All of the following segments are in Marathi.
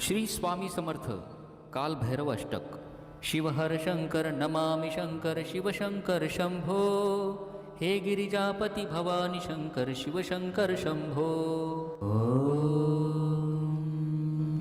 श्री स्वामी समर्थ, काल भैरव अष्टक। शिवहर शंकर, नमामि शंकर शिवशंकर शंभो। हे गिरिजापती भवानी शंकर शिवशंकर शंभो।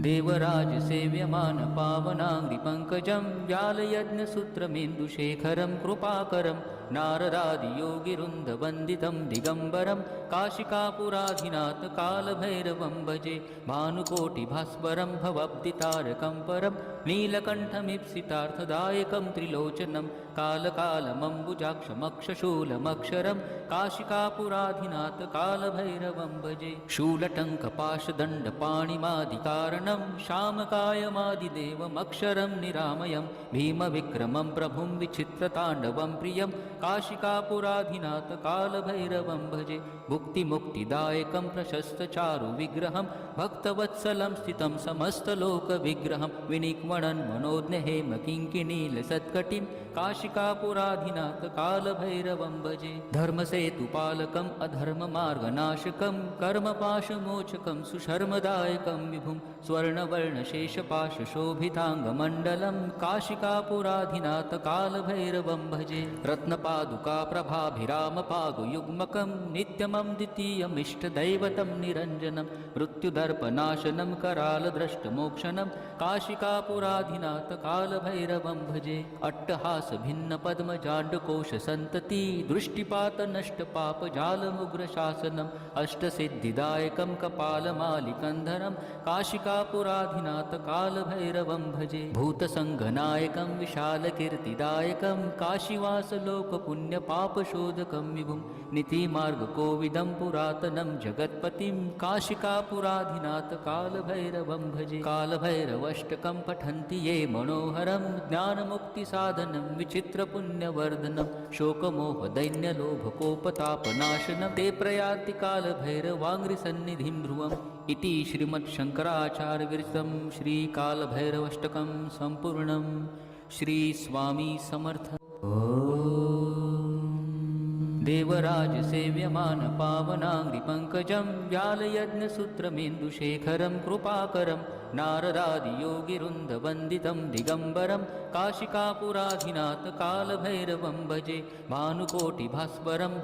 देवराज सेव्यमान पावनाङ्घ्रि पङ्कजं व्यालयज्ञसूत्रमेन्दुशेखरं कृपाकरं। नारदादियोगिवृन्दवन्दितं दिगम्बरं काशिकापुराधिनाथ कालभैरवं भजे भानुकोटिभास्वरं भवब्दितारकं परं नीलकण्ठमीप्सितार्थदायकं त्रिलोचनं कालकालमम्बुजाक्षमक्षशूलमक्षरं काशिकापुराधिनाथ कालभैरवं भजे शूलटङ्कपाशदण्डपाणिमादिकारणं श्यामकायमादिदेवमक्षरं निरामयं भीमविक्रमं प्रभुं विचित्रताण्डवं प्रियं काशिकापुराधिनाथ कालभैरवं भजे। भुक्तिमुक्तिदायकं प्रशस्तचारुविग्रहं भक्तवत्सलं स्थितं समस्तलोकविग्रहं। विनिक्वणन् मनोज्ञहेम किङ्किणीलसत्कटिं। काशिकापुराधिनाथ कालभैरवं भजे। धर्मसेतुपालकम् अधर्ममार्गनाशकं। कर्मपाशमोचकं सुशर्मदायकं विभुं। स्वर्णवर्णशेषपाशशोभिताङ्गमण्डलं काशिकापुराधिनाथ कालभैरवं भजे रत्नपादुकाप्रभाभिरामपादुयुग्मकं नित्यमं द्वितीयमिष्टदैवतं निरञ्जनं मृत्युदर्पनाशनं करालद्रष्टमोक्षणं काशिकापुराधिनाथ कालभैरवं भजे अट्टहासभिन्नपद्मजाण्डकोशसन्तति दृष्टिपातनष्टपापजालमुग्रशासनम् अष्टसिद्धिदायकं कपालमालिकन्धरं काशिकापुराधिनाथ कालभैरवं भजे भूतसङ्घनायकं विशालकीर्तिदायकं काशीवासलोकपुण्यपापशोधकं विभुं नीतिमार्गकोविदं पुरातनं जगत्पतिं काशिकापुराधिनाथ कालभैरवं भजे कालभैरवष्टकं पठन्ति ये मनोहरं ज्ञानमुक्तिसाधनं विचित्रपुण्यवर्धनं शोकमोहदैन्यलोभकोपतापनाशनं। ते प्रयाति कालभैरवाङ्घ्रिसन्निधिं ध्रुवम् इति श्रीमच्छङ्कराचार्यविरचितं श्रीकालभैरवष्टकं सम्पूर्णं। श्रीस्वामी समर्थ देवराज सेव्यमान व्यालयज्ञसूत्रमेन्दुशेखरं कृपाकरम् नारदादियोगिवृन्दवन्दितं दिगम्बरं काशिकापुराधिनाथ कालभैरवं भजे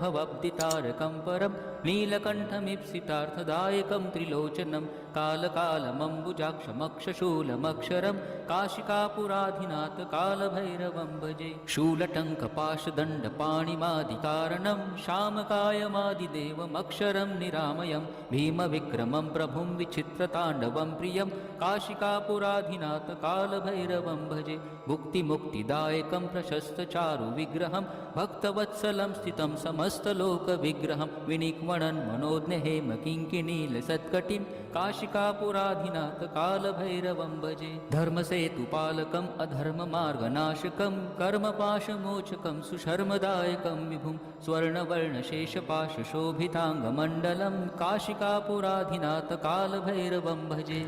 भवब्दितारकं परं नीलकण्ठमीप्सितार्थदायकं त्रिलोचनं कालकालमम्बुजाक्षमक्षशूलमक्षरं काशिकापुराधिनाथ कालभैरवं भजे शूलटङ्कपाशदण्डपाणिमादिकारणं श्यामकायमादिदेवमक्षरं निरामयं भीमविक्रमं प्रभुं विचित्रताण्डवं प्रियं काशिकापुराधिनाथ कालभैरवं भजे। भुक्तिमुक्तिदायकं प्रशस्तचारुविग्रहं भक्तवत्सलं स्थितं समस्तलोकविग्रहं। विनिक्वणन् मनोज्ञहेम किङ्किणीलसत्कटिं काशिकापुराधिनाथ कालभैरवं भजे। धर्मसेतुपालकम् अधर्ममार्गनाशकं। कर्मपाशमोचकं सुशर्मदायकं विभुं। स्वर्णवर्णशेषपाशशोभिताङ्गमण्डलं काशिकापुराधिनाथ कालभैरवं भजे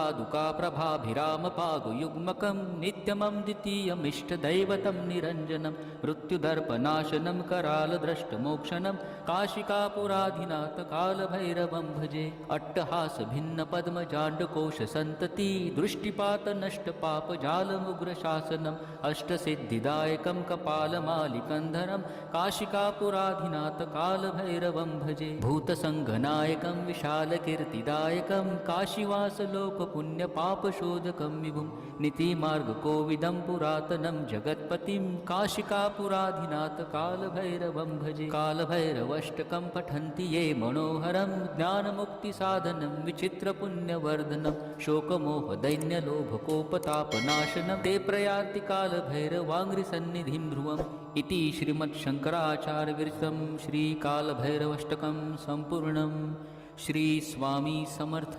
रत्नपादुकाप्रभाभिरामपादुयुग्मकं नित्यमं द्वितीयमिष्टदैवतं निरञ्जनं मृत्युदर्पनाशनं करालद्रष्टमोक्षणं काशिकापुराधिनाथ कालभैरवं भजे अट्टहासभिन्नपद्मजाण्डकोशसन्तति दृष्टिपातनष्टपापजालमुग्रशासनम् अष्टसिद्धिदायकं कपालमालिकन्धरं काशिकापुराधिनाथ कालभैरवं भजे भूतसङ्घनायकं विशालकीर्तिदायकं काशिवासलोक विभुं नीतिमार्गकोविदं पुरातनं जगत्पतिं काशिकापुराधिनाथ कालभैरवं भजे कालभैरवष्टकं पठन्ति ये मनोहरं ज्ञानमुक्तिसाधनं विचित्रपुण्यवर्धनं शोकमोहदैन्यलोभकोपतापनाशनं ते प्रयान्ति कालभैरवाङ्घ्रिसन्निधिं ध्रुवम् इति श्रीमच्छङ्कराचार्यविरचितं श्रीकालभैरवष्टकं सम्पूर्णं श्रीस्वामी समर्थ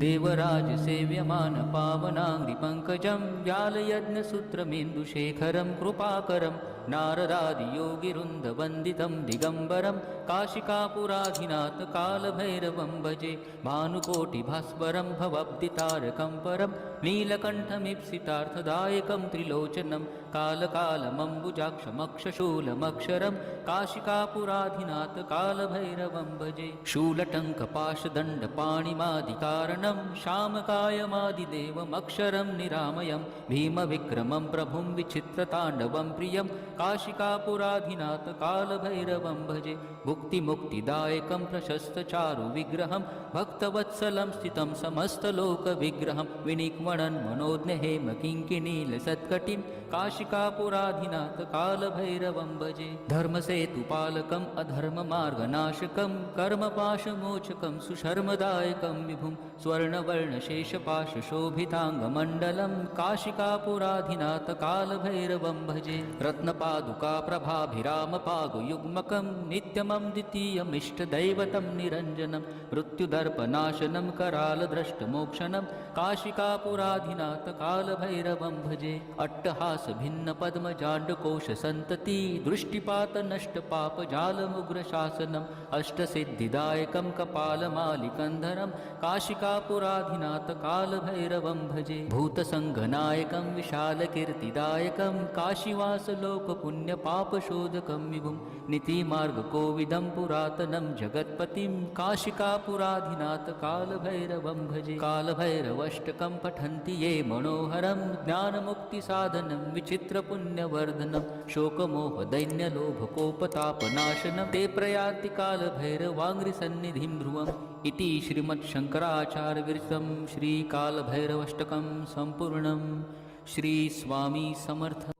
देवराज सेव्यमान पावनाङ्गिपङ् पावनाङ्घ्रिपङ्कजं व्यालयज्ञसूत्रमेन्दुशेखरं कृपाकरं नारदादियोगिरुन्दवन्दितं दिगम्बरं काशिकापुराधिनाथ कालभैरवं भजे भानुकोटिभास्वरं भवब्दितारकं परं नीलकण्ठमीप्सितार्थदायकं त्रिलोचनं कालकालमम्बुजाक्षमक्षशूलमक्षरं काशिकापुराधिनाथ कालभैरवं भजे शूलटङ्कपाशदण्डपाणिमादिकारणं श्यामकायमादिदेवमक्षरं निरामयं भीमविक्रमं प्रभुं विचित्रताण्डवं प्रियं काशिकापुराधिनाथ कालभैरवं भजे। भुक्तिमुक्तिदायकं प्रशस्तचारुविग्रहं भक्तवत्सलं स्थितं समस्तलोकविग्रहं। विनिक्मणन् मनोज्ञहेम किङ्किणीलसत्कटिं काशिकापुराधिनाथ कालभैरवं भजे। धर्मसेतुपालकम् अधर्ममार्गनाशकं कर्मपाशमोचकं सुशर्मदायकं विभुं। स्वर्णवर्णशेषपाशशोभिताङ्गमण्डलं काशिकापुराधिनाथ कालभैरवं भजे। रत्नपादुकाप्रभाभिरामपागुयुग्मकं नित्यमं द्वितीयमिष्टदैवतं निरञ्जनं। मृत्युदर्पनाशनं करालद्रष्टमोक्षणं काशिकापुराधिनाथ कालभैरवं भजे। अट्टहासभिन्नपद्मजाण्डकोशसन्तति दृष्टिपातनष्टपापजालमुग्रशासनम् अष्टसिद्धिदायकं कपालमालिकन्धरं काशिकापुराधिनाथ कालभैरवं भजे। सङ्घनायकं विशालकीर्तिदायकं काशीवासलोकपुण्यपापशोधकं विभुं नीतिमार्गकोविदं पुरातनं जगत्पतिं काशिकापुराधिनाथ कालभैरवं भजे कालभैरवष्टकं पठन्ति ये मनोहरं ज्ञानमुक्तिसाधनं विचित्रपुण्यवर्धनं शोकमोहदैन्यलोभकोपतापनाशनं ते प्रयाति कालभैरवाङ्घ्रिसन्निधिं ध्रुवम्। इति श्रीमत्शङ्कराचार्यविरचितं श्रीकालभैरवष्टकं सम्पूर्णं श्रीस्वामी समर्थ।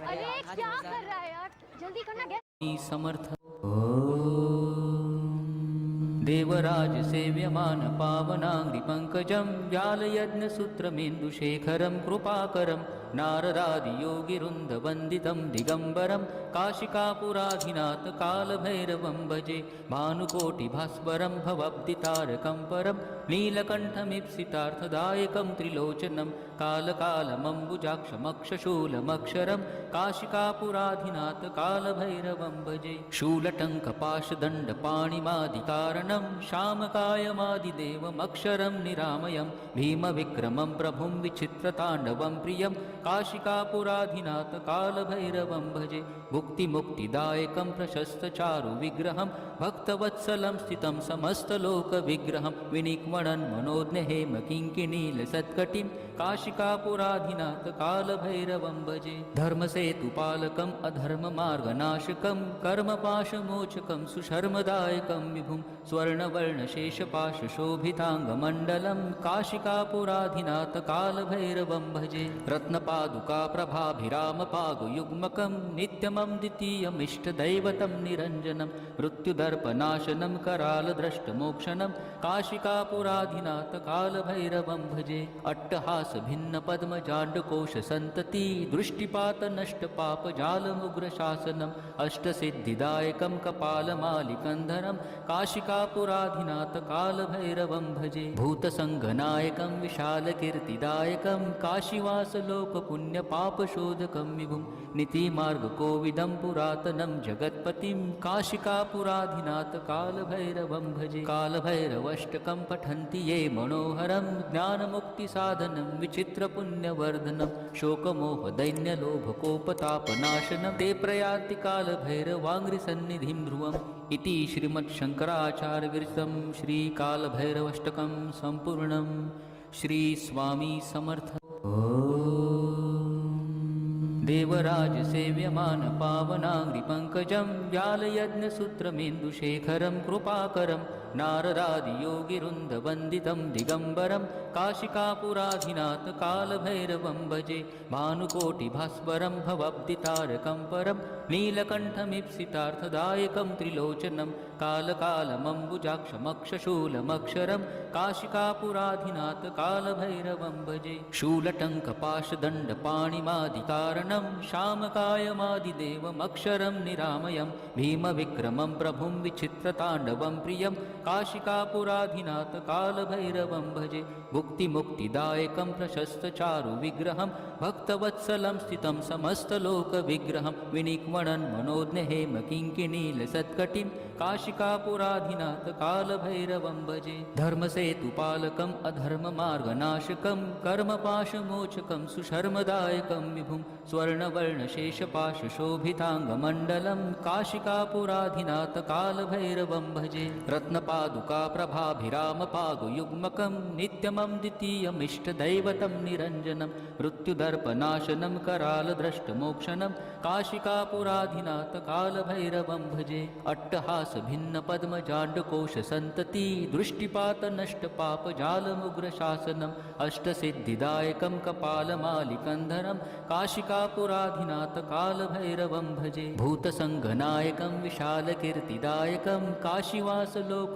अरे क्या कर रहा है यार? जल्दी करना समर्थ। समर्थ देवराज सेव्यमान पावनाङ्घ्रिपङ्कजं व्यालयज्ञसूत्रमेन्दुशेखरं कृपाकरं नारदादियोगिरुन्दवन्दितं दिगम्बरं काशिकापुराधिनाथ कालभैरवं भजे भानुकोटिभास्वरं भवब्दितारकं परं नीलकण्ठमीप्सितार्थदायकं त्रिलोचनं कालकालमम्बुजाक्षमक्षशूलमक्षरं काशिकापुराधिनाथ कालभैरवं भजे शूलटङ्कपाशदण्डपाणिमादिकारणं श्यामकायमादिदेवमक्षरं निरामयं भीमविक्रमं प्रभुं विचित्रताण्डवं प्रियं काशिकापुराधिनाथ कालभैरवं भजे भुक्तिमुक्तिदायकं प्रशस्तचारुविग्रहं भक्तवत्सलं स्थितं समस्तलोकविग्रहं विनिक्मणन् मनोज्ञहेम किङ्किणीलसत्कटिं काशिकापुराधिनाथ कालभैरवं भजे। धर्मसेतुपालकम् अधर्ममार्गनाशकं कर्मपाशमोचकं सुशर्मदायकं विभुं स्वर्णवर्णशेषपाशशोभिताङ्गमण्डलं काशिकापुराधिनाथ कालभैरवं भजे। रत्नपादुकाप्रभाभिरामपागुयुग्मकं नित्यमं द्वितीयमिष्टदैवतं निरञ्जनं मृत्युदर्पनाशनं करालद्रष्टमोक्षणं काशिकापुराधिनाथ कालभैरवं भजे अट्टहास भिन्न पद्मजाण्डकोश सन्तति दृष्टिपात नष्ट अट्टहासभिन्नपद्मजाण्डकोशसन्तति दृष्टिपातनष्टपापजालमुग्रशासनम् अष्टसिद्धिदायकं कपालमालिकन्धरं काशिकापुराधिनाथ कालभैरवं भजे भूतसङ्घनायकं विशालकीर्तिदायकं काशीवासलोकपुण्यपापशोधकं विभुं नीतिमार्गकोविदं पुरातनं जगत्पतिं काशिकापुराधिनाथ कालभैरवं भजे कालभैरवष्टकं पठन्ति ये मनोहरं ज्ञानमुक्तिसाधनं विचित्रपुण्यवर्धनं शोकमोहदैन्यलोभकोपतापनाशनं ते प्रयान्ति कालभैरवाङ्घ्रिसन्निधिं ध्रुवम् इति श्रीमत्शङ्कराचार्यविरचितं श्रीकालभैरवष्टकं सम्पूर्णं श्रीस्वामी समर्थ देवराज पावनाङ्घ्रिपङ्कजं व्यालयज्ञसूत्रमेन्दुशेखरं कृपाकरम् नारदादियोगिरुन्दवन्दितं दिगम्बरं काशिकापुराधिनाथ कालभैरवं भजे भानुकोटिभास्वरं भवब्दितारकं परं नीलकण्ठमीप्सितार्थदायकं त्रिलोचनं कालकालमम्बुजाक्षमक्षशूलमक्षरं काशिकापुराधिनाथ कालभैरवं भजे शूलटङ्कपाशदण्डपाणिमादिकारणं श्यामकायमादिदेवमक्षरं निरामयं भीमविक्रमं प्रभुं विचित्रताण्डवं प्रियं काशिकापुराधिनाथ कालभैरवं भजे। मुक्तिमुक्तिदायकं प्रशस्तचारुविग्रहं भक्तवत्सलं स्थितं समस्तलोकविग्रहं। विनिक्वणन् मनोज्ञहेम किङ्किणीलसत्कटिं। काशिकापुराधिनाथ कालभैरवं भजे। धर्मसेतुपालकम् अधर्ममार्गनाशकं। कर्मपाशमोचकं सुशर्मदायकं विभुं। स्वर्णवर्णशेषपाशशोभिताङ्गमण्डलं काशिकापुराधिनाथ कालभैरवं भजे रत्नपादुकाप्रभाभिरामपादुयुग्मकं नित्यमं द्वितीयमिष्टदैवतं निरञ्जनं मृत्युदर्पनाशनं करालद्रष्टमोक्षणं काशिकापुराधिनाथ कालभैरवं भजे अट्टहासभिन्नपद्मजाण्डकोशसन्तति दृष्टिपातनष्टपापजालमुग्रशासनम् अष्टसिद्धिदायकं कपालमालिकन्धरं काशिकापुराधिनाथ कालभैरवं भजे भूतसङ्घनायकं विशालकीर्तिदायकं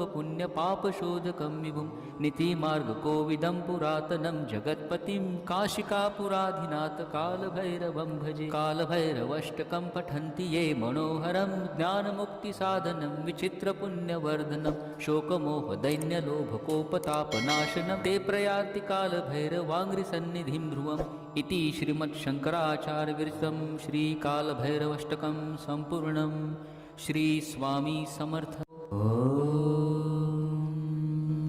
काशीवासलोकपुण्यपापशोधकं विभुं नितिमार्गकोविदं पुरातनं जगत्पतिं काशिकापुराधिनाथ कालभैरवं भजे कालभैरवष्टकं पठन्ति ये मनोहरं ज्ञानमुक्तिसाधनं विचित्रपुण्यवर्धनं शोकमोहदैन्यलोभकोपतापनाशनं ते प्रयाति कालभैरवाङ्घ्रिसन्निधिं ध्रुवम् इति श्रीमच्छङ्कराचार्यविरचितं श्रीकालभैरवष्टकं सम्पूर्णं श्रीस्वामी समर्थ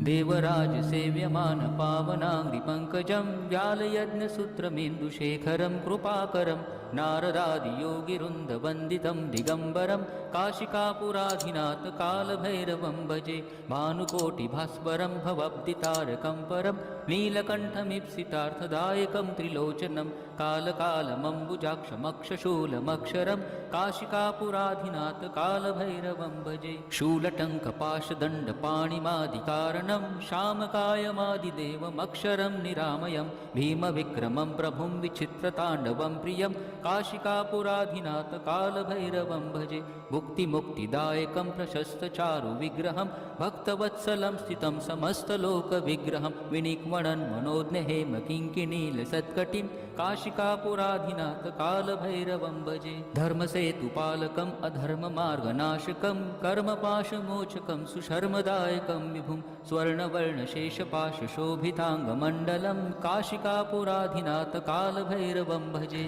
देवराजसेव्यमान पावनाङ्घ्रिपङ्कजं व्यालयज्ञसूत्रमेन्दुशेखरं कृपाकरं नारदादियोगिवृन्दवन्दितं दिगम्बरं काशिकापुराधिनाथ कालभैरवं भजे भानुकोटिभास्वरं भवब्दितारकं परं नीलकण्ठमीप्सितार्थदायकं त्रिलोचनं कालकालमम्बुजाक्षमक्षशूलमक्षरं काशिकापुराधिनाथ कालभैरवं भजे शूलटङ्कपाशदण्डपाणिमादिकारणं श्यामकायमादिदेवमक्षरं निरामयं भीमविक्रमं प्रभुं विचित्रताण्डवं प्रियं काशिकापुराधिनाथ कालभैरवं भजे मुक्तिमुक्तिदायकं प्रशस्तचारुविग्रहं भक्तवत्सलं स्थितं समस्तलोकविग्रहं विनिक्वणन् मनोज्ञहेम किङ्किणीलसत्कटिं काशिकापुराधिनाथ कालभैरवं भजे धर्मसेतुपालकम् अधर्ममार्गनाशकं कर्मपाशमोचकं सुशर्मदायकं विभुं स्वर्णवर्णशेषपाशशोभिताङ्गमण्डलं काशिकापुराधिनाथ कालभैरवं भजे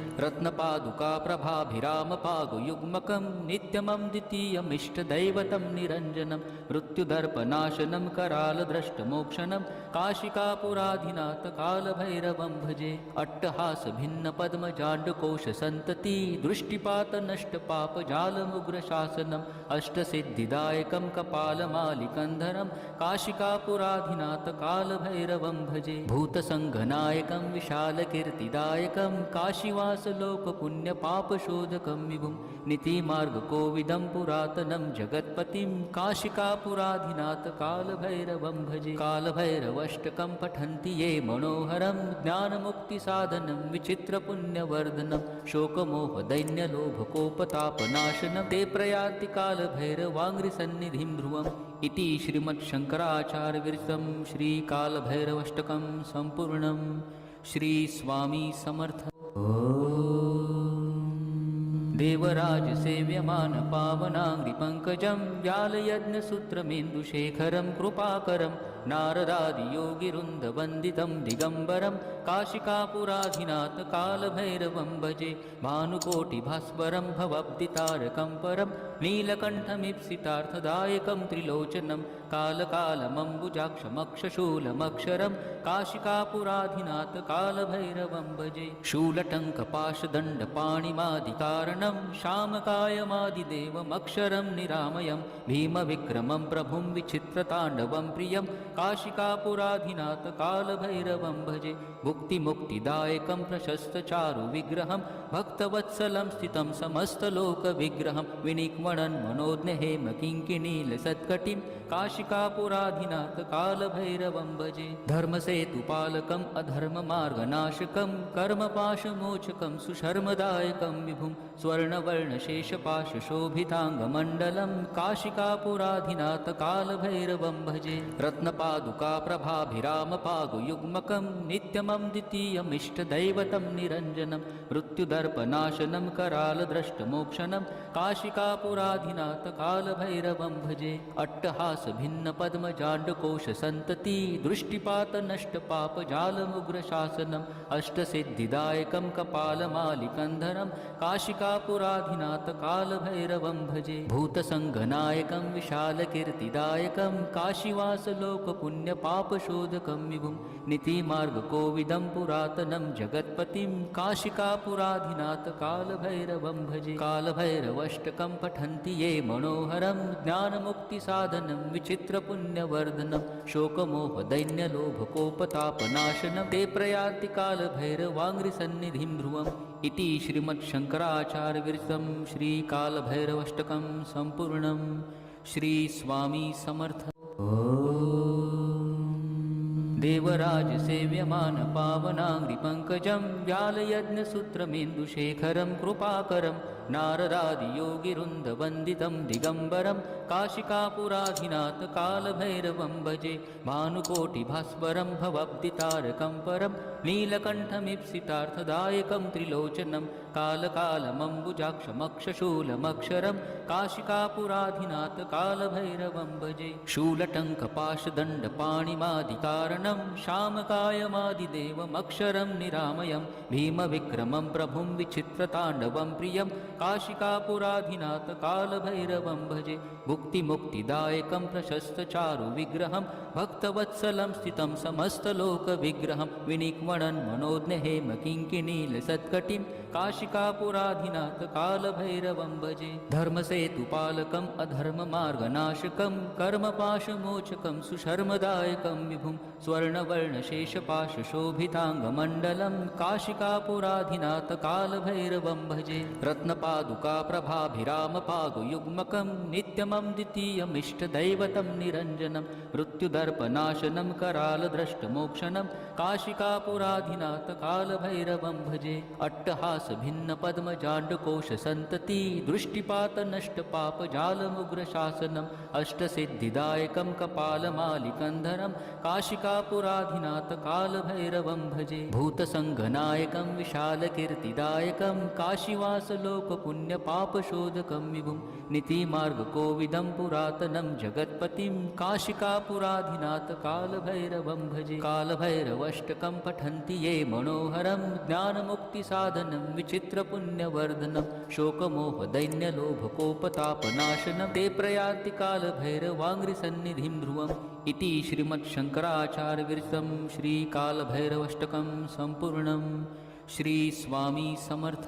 रत्नपादुकाप्रभाभिरामपादुयुग्मकं नित्यमं द्वितीयमिष्टदैवतं निरञ्जनं मृत्युदर्पनाशनं करालद्रष्टमोक्षणं काशिकापुराधिनाथ कालभैरवं भजे। अट्टहासभिन्नपद्मजाण्डकोशसन्तति दृष्टिपातनष्टपापजालमुग्रशासनम् अष्टसिद्धिदायकं कपालमालिकन्धरं काशिकापुराधिनाथ कालभैरवं भजे। भूतसङ्घनायकं विशालकीर्तिदायकं काशीवासलोकपुण्यपापशोधकं विभुं नीतिमार्गकोविदं पुरातनं जगत्पतिं काशिकापुराधिनाथ कालभैरवं भजे। कालभैरवष्टकं पठन्ति ये मनोहरं ज्ञानमुक्तिसाधनं विचित्रपुण्यवर्धनं शोकमोहदैन्यलोभकोपतापनाशनं ते प्रयान्ति कालभैरवाङ्घ्रिसन्निधिं ध्रुवम्। इति श्रीमच्छङ्कराचार्यविरचितं श्रीकालभैरवष्टकं सम्पूर्णं श्रीस्वामी समर्थ। देवराजसेव्यमान पावनाङ्गिपङ्कजं व्यालयज्ञसूत्रमेन्दुशेखरं कृपाकरम् नारदादियोगिवृन्दवन्दितं दिगम्बरं काशिकापुराधिनाथ कालभैरवं भजे भानुकोटिभास्वरं भवब्दितारकं परं नीलकण्ठमीप्सितार्थदायकं त्रिलोचनं कालकालमम्बुजाक्षमक्षशूलमक्षरं काशिकापुराधिनाथ कालभैरवं भजे शूलटङ्कपाशदण्डपाणिमादिकारणं श्यामकायमादिदेवमक्षरं निरामयं भीमविक्रमं प्रभुं विचित्रताण्डवं प्रियं काशिकापुराधिनाथ कालभैरवं भजे मुक्तिमुक्तिदायकं प्रशस्तचारुविग्रहं भक्तवत्सलं स्थितं समस्तलोकविग्रहं। विनिक्वणन् मनोज्ञहेम किङ्किणीलसत्कटिं काशिकापुराधिनाथ कालभैरवं भजे। धर्मसेतुपालकम् अधर्ममार्गनाशकं। कर्मपाशमोचकं सुशर्मदायकं विभुं। स्वर्णवर्णशेषपाशशोभिताङ्गमण्डलं काशिकापुराधिनाथ कालभैरवं भजे। रत्नपादुका प्रभाभिरामपागुयुग्मकं नित्यमं द्वितीयमिष्टदैवतं निरञ्जनं मृत्युदर्पनाशनं करालद्रष्टमोक्षणं काशिकापुराधिनाथ कालभैरवं भजे। अट्टहासभिन्नपद्मजाण्डकोशसन्तति दृष्टिपातनष्टपापजालमुग्रशासनम् अष्टसिद्धिदायकं कपालमालिकन्धरं काशिकापुराधिनाथ कालभैरवं भजे। भूतसङ्गनायकं विशालकीर्तिदायकं काशिवासलोक विभुं नीतिमार्गकोविदं पुरातनं जगत्पतिं काशिकापुराधिनाथ कालभैरवं भजे। कालभैरवष्टकं पठन्ति ये मनोहरं ज्ञानमुक्तिसाधनं विचित्रपुण्यवर्धनं शोकमोहदैन्यलोभकोपतापनाशनं ते प्रयान्ति कालभैरवाङ्घ्रिसन्निधिं ध्रुवम् इति श्रीमच्छङ्कराचार्यविरचितं श्रीकालभैरवष्टकं सम्पूर्णं श्रीस्वामी समर्थ युवराजसेव्यमान पावनाङ्घ्रिपङ्कजं व्यालयज्ञसूत्रमेन्दुशेखरं कृपाकरम् नारदादियोगिरुन्दवन्दितं दिगम्बरं काशिकापुराधिनाथ कालभैरवं भजे भवब्दितारकं परं नीलकण्ठमीप्सितार्थदायकं त्रिलोचनं कालकालमम्बुजाक्षमक्षशूलमक्षरं काशिकापुराधिनाथ कालभैरवं भजे शूलटङ्कपाशदण्डपाणिमादिकारणं श्यामकायमादिदेवमक्षरं निरामयं भीमविक्रमं प्रभुं विचित्रताण्डवं प्रियं काशिकापुराधिनाथ कालभैरवं भजे। मुक्तिमुक्तिदायकं प्रशस्तचारुविग्रहं भक्तवत्सलं स्थितं समस्तलोकविग्रहं। विनिक्वणन् मनोज्ञहेम किङ्किणीलसत्कटिं काशिकापुराधिनाथ कालभैरवं भजे। धर्मसेतुपालकम् अधर्ममार्गनाशकं कर्मपाशमोचकं सुशर्मदायकं विभुं। स्वर्णवर्णशेषपाशशोभिताङ्गमण्डलं काशिकापुराधिनाथ कालभैरवं भजे। रत्नपादुका प्रभाभिरामपागुयुग्मकं नित्यमं द्वितीयमिष्टदैवतं निरञ्जनं मृत्युदर्पनाशनं करालद्रष्टमोक्षणं काशिकापुराधिनाथ कालभैरवं भजे अट्टहासभिन्नपद्मजाण्डकोशसन्तति दृष्टिपातनष्टपापजालमुग्रशासनम् अष्टसिद्धिदायकं कपालमालिकन्धरं काशिकापुराधिनाथ कालभैरवं भजे भूतसङ्घनायकं विशालकीर्तिदायकं पुण्यपापशोधकं विभुं नीतिमार्गकोविदं पुरातनं जगत्पतिं काशिकापुराधिनाथ कालभैरवं भजे। कालभैरवष्टकं पठन्ति ये मनोहरं ज्ञानमुक्तिसाधनं विचित्रपुण्यवर्धनं शोकमोहदैन्यलोभकोपतापनाशनं ते प्रयान्ति कालभैरवाङ्घ्रिसन्निधिं ध्रुवम् इति श्रीमच्छङ्कराचार्यविरचितं श्रीकालभैरवष्टकं सम्पूर्णं श्रीस्वामी समर्थ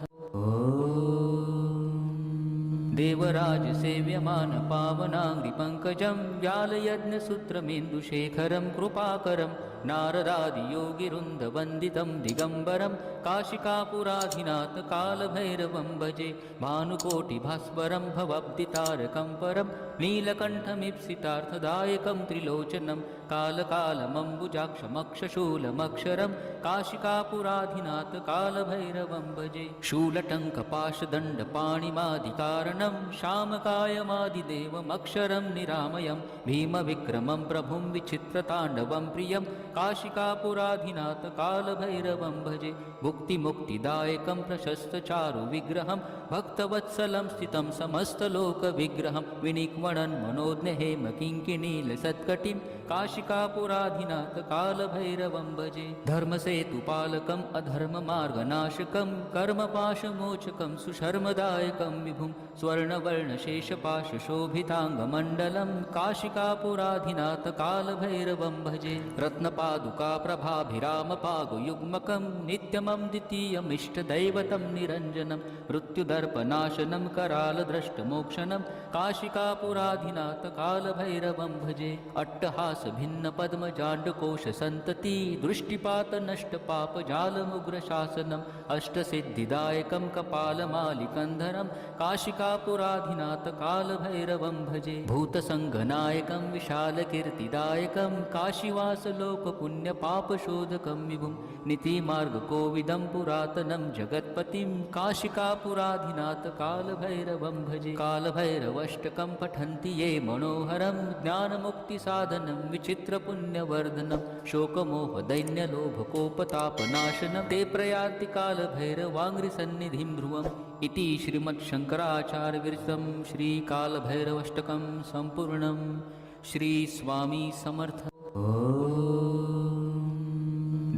देवराज सेव्यमान पावनाङ्घ्रिपङ्कजं व्यालयज्ञसूत्रमेन्दुशेखरं कृपाकरं नारदादियोगिरुन्दवन्दितं दिगम्बरं काशिकापुराधिनाथ कालभैरवं भजे भवब्दितारकं परं नीलकण्ठमीप्सितार्थदायकं त्रिलोचनं कालकालमम्बुजाक्षमक्षशूलमक्षरं काशिकापुराधिनाथ भजे शूलटङ्कपाशदण्डपाणिमादिकारणं श्यामकायमादिदेवमक्षरं निरामयं भीमविक्रमं प्रभुं विचित्रताण्डवं प्रियं काशिकापुराधिनाथ कालभैरवं भजे मुक्तिमुक्तिदायकं प्रशस्तचारुविग्रहं भक्तवत्सलं स्थितं समस्तलोकविग्रहं। विनिक्वणन् मनोज्ञहेम किङ्किणीलसत्कटिं काशिकापुराधिनाथ कालभैरवं भजे। धर्मसेतुपालकम् अधर्ममार्गनाशकं कर्मपाशमोचकं सुशर्मदायकं विभुं। स्वर्णवर्णशेषपाशशोभिताङ्गमण्डलं काशिकापुराधिनाथ कालभैरवं भजे। रत्नपादुका प्रभाभिरामपागुयुग्मकं नित्यमं द्वितीयमिष्टदैवतं निरञ्जनं मृत्युदर्पनाशनं करालद्रष्टमोक्षणं काशिकापुराधिनाथ कालभैरवं भजे अट्टहासभिन्नपद्मजाण्डकोशसन्तति दृष्टिपातनष्टपापजालमुग्रशासनम् अष्टसिद्धिदायकं कपालमालिकन्धरं काशिकापुराधिनाथ कालभैरवं भजे भूतसङ्घनायकं विशालकीर्तिदायकं काशीवासलोक पुण्यपापशोधकं विभुं नीतिमार्गकोविदं पुरातनं जगत्पतिं। काशिकापुराधिनाथ कालभैरवं भजे। कालभैरवष्टकं पठन्ति ये मनोहरं। ज्ञानमुक्तिसाधनं विचित्रपुण्यवर्धनं शोकमोहदैन्यलोभकोपतापनाशनं ते प्रयान्ति कालभैरवाङ्घ्रिसन्निधिं ध्रुवम्। इति श्रीमच्छङ्कराचार्यविरचितं श्रीकालभैरवष्टकं सम्पूर्णं श्रीस्वामी समर्थ।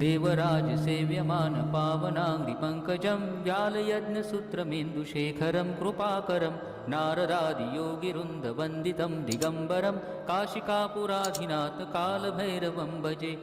देवराज सेव्यमान पावनाङ्घ्रिपङ्कजं व्यालयज्ञसूत्रमेन्दुशेखरं कृपाकरं नारदादियोगिवृन्दवन्दितं दिगम्बरं काशिकापुराधिनाथ कालभैरवं भजे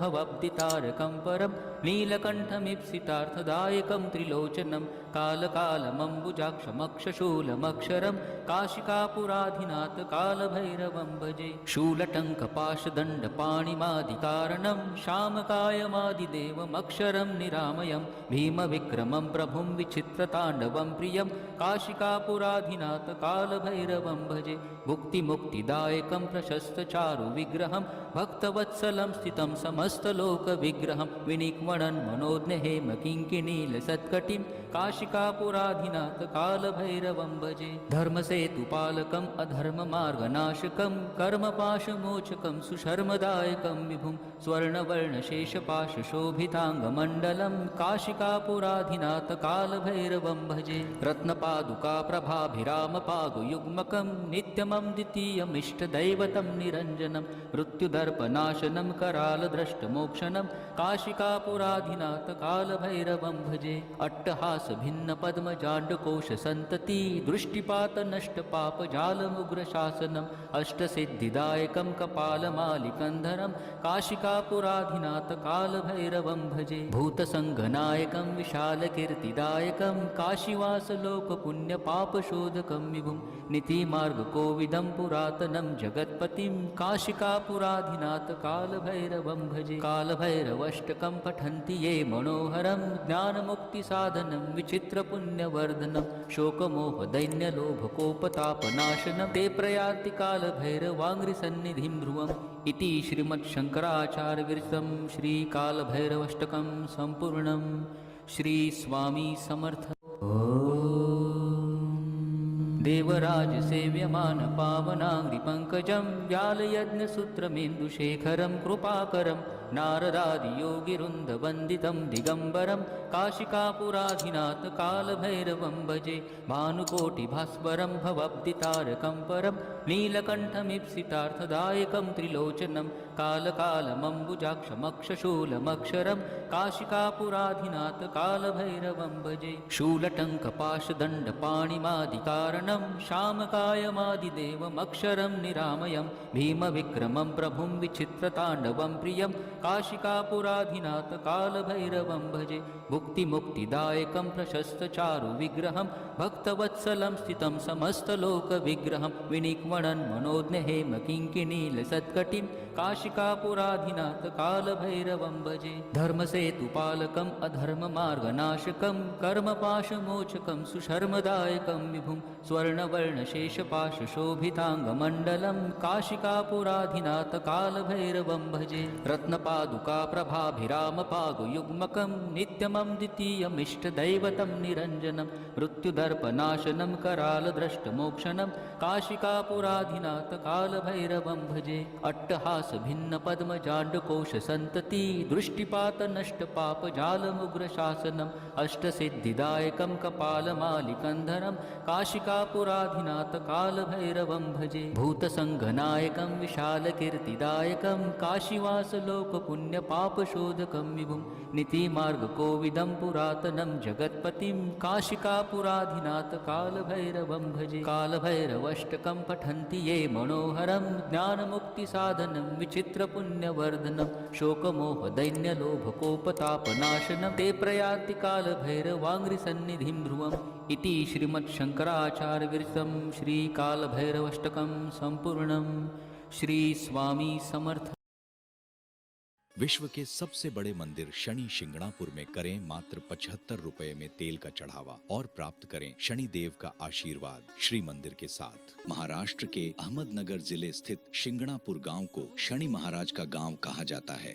भवब्दितारकं परं नीलकण्ठमीप्सितार्थदायकं त्रिलोचनं कालकालमम्बुजाक्षमक्षशूलमक्षरं काशिकापुराधिनाथ कालभैरवं भजे शूलटङ्कपाशदण्डपाणिमादिकारणं श्यामकायमादिदेवमक्षरं निरामयं भीमविक्रमं प्रभुं विचित्रताण्डवं प्रियं काशिकापुराधिनाथ कालभैरवं भजे भुक्तिमुक्तिदायकं प्रशस्तचारुविग्रहं भक्तवत्सलं स्थितं समस्तलोकविग्रहं विनिक्वणन् मनोज्ञहेम किङ्किणीलसत्कटिं काशिकापुराधिनाथ कालभैरवं भजे धर्मसेतुपालकम् अधर्ममार्गनाशकं कर्मपाशमोचकं सुशर्मदायकं विभुं स्वर्णवर्णशेषपाशशोभिताङ्गमण्डलं काशिकापुराधिनाथ कालभैरवं भजे रत्नपादुकाप्रभाभिरामपादुयुग्मकं नित्यमं द्वितीयमिष्टदैवतं निरञ्जनं मृत्युदर्पनाशनं करालद्रष्टमोक्षणं काशिकापुराधिनाथ कालभैरवं भजे अट्टहासभिन्नपद्मजाण्डकोशसन्तति दृष्टिपातनष्टपापजालमुग्रशासनम् अष्टसिद्धिदायकं कपालमालिकन्धरं काशिकापुराधिनाथ कालभैरवं भजे भूतसङ्घनायकं विशालकीर्तिदायकं काशीवासलोकपुण्यपापशोधकं विभुं नितिमार्गकोविदं पुरातनं जगत्पतिं। काशिकापुराधिनाथ कालभैरवं भजे। कालभैरवष्टकं पठन्ति ये मनोहरं। ज्ञानमुक्तिसाधनं विचित्रपुण्यवर्धनं। शोकमोहदैन्यलोभकोपतापनाशनं ते प्रयान्ति कालभैरवाङ्घ्रिसन्निधिं ध्रुवम्। इति श्रीमच्छङ्कराचार्यविरसं श्रीकालभैरवष्टकं सम्पूर्णं श्रीस्वामी समर्थ। देवराजसेव्यमान पावनाङ्घ्रिपङ्कजं व्यालयज्ञसूत्रमेन्दुशेखरं कृपाकरम्। नारदादियोगिवृन्दवन्दितं दिगम्बरं काशिकापुराधिनाथ कालभैरवं भजे भानुकोटिभास्वरं भवब्दितारकं परं नीलकण्ठमीप्सितार्थदायकं त्रिलोचनं कालकालमम्बुजाक्षमक्षशूलमक्षरं काशिकापुराधिनाथ कालभैरवं भजे शूलटङ्कपाशदण्डपाणिमादिकारणं श्यामकायमादिदेवमक्षरं निरामयं भीमविक्रमं प्रभुं विचित्रताण्डवं प्रियं काशिकापुराधिनाथ कालभैरवं भजे। भुक्तिमुक्तिदायकं प्रशस्तचारुविग्रहं भक्तवत्सलं स्थितं समस्तलोकविग्रहं। विनिक्वणन् मनोज्ञहेम किङ्किणीलसत्कटिं काशिकापुराधिनाथ कालभैरवं भजे। धर्मसेतुपालकम् अधर्ममार्गनाशकं कर्मपाशमोचकं सुशर्मदायकं विभुं स्वर्णवर्णशेषपाशशोभिताङ्गमण्डलं काशिकापुराधिनाथ कालभैरवं भजे। रत्नपादुकाप्रभाभिरामपादुयुग्मकं नित्यमं द्वितीयमिष्टदैवतं निरञ्जनं मृत्युदर्पनाशनं करालद्रष्टमोक्षणं काशिकापुराधिनाथ कालभैरवं भजे। अट्टहासभिन्नपद्मजाण्डकोशसन्तति दृष्टिपातनष्टपापजालमुग्रशासनम् अष्टसिद्धिदायकं कपालमालिकन्धरं काशिकापुराधिनाथ कालभैरवं भजे। भूतसङ्घनायकं विशालकीर्तिदायकं विभुम् नीतिमार्ग कोविदं पुरातनं जगत्पतिं काशिकापुराधिनाथ कालभैरवं भजे। कालभैरवष्टकं पठन्ति ये मनोहरं ज्ञानमुक्तिसाधनं विचित्रपुण्यवर्धनं शोकमोहदैन्यलोभकोपतापनाशनं ते प्रयाति कालभैरवाङ्घ्रिसन्निधिं ध्रुवम् इति श्रीमच्छङ्कराचार्यविरसं श्रीकालभैरवष्टकं सम्पूर्णं श्रीस्वामी समर्थ। विश्व के सबसे बड़े मंदिर शनि शिंगणापुर में करें मात्र पचहत्तर रूपए में तेल का चढ़ावा और प्राप्त करें शनि देव का आशीर्वाद श्री मंदिर के साथ। महाराष्ट्र के अहमदनगर ज़िले स्थित शिंगणापुर गाँव को शनि महाराज का गाँव कहा जाता है।